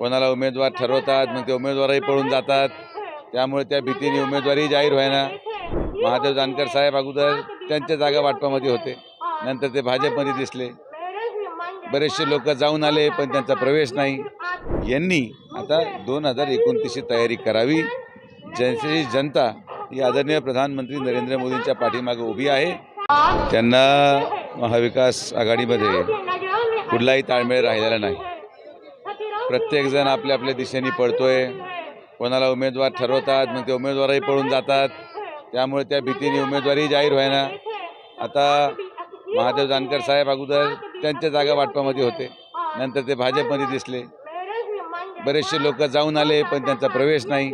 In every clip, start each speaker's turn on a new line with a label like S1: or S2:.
S1: कोणाला उमेदवार ठरवतात मग ते उमेदवारही पळून जातात. त्यामुळे त्या भीतीने उमेदवारही जाहीर व्हायना. महादेव जानकर साहेब अगोदर त्यांच्या जागा वाटपामध्ये होते. नंतर ते भाजपमध्ये दिसले. बरेचसे लोक जाऊन आले पण त्यांचा प्रवेश नाही. यांनी आता दोन हजार एकोणतीसची तयारी करावी. जनतेची जनता ही आदरणीय प्रधानमंत्री नरेंद्र मोदींच्या पाठीमागे उभी आहे. त्यांना महाविकास आघाडीमध्ये कुठलाही ताळमेळ राहिलेला नाही. प्रत्येकजण आपल्या आपल्या दिशेने पळतोय. कोणाला उमेदवार ठरवतात मग ते उमेदवारही पळून जातात. त्यामुळे त्या भीतीने उमेदवारही जाहीर व्हायना. आता महादेव जानकर साहेब अगोदर त्यांच्या जागा वाटपामध्ये होते. नंतर ते भाजपमध्ये दिसले. बरेचसे लोक जाऊन आले पण त्यांचा प्रवेश नाही.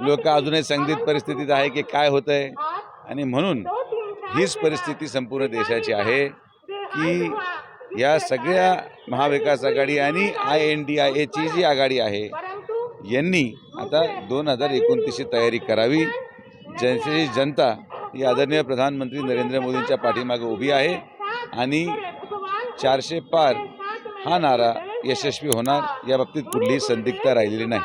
S1: लोक अजूनही संगीत परिस्थितीत आहे की काय होत आहे आणि म्हणून हीच परिस्थिती संपूर्ण देशाची आहे की या सगळ्या महाविकास आघाडी आणि आय एन डी आय एची जी आघाडी आहे यांनी आता दोन हजार एकोणतीसची तयारी करावी. जनतेची जनता ही आदरणीय प्रधानमंत्री नरेंद्र मोदींच्या पाठीमागे उभी आहे आणि चारशे पार हा नारा यशस्वी होणार या बाबतीत कुठलीही संदिग्धता राहिलेली नाही.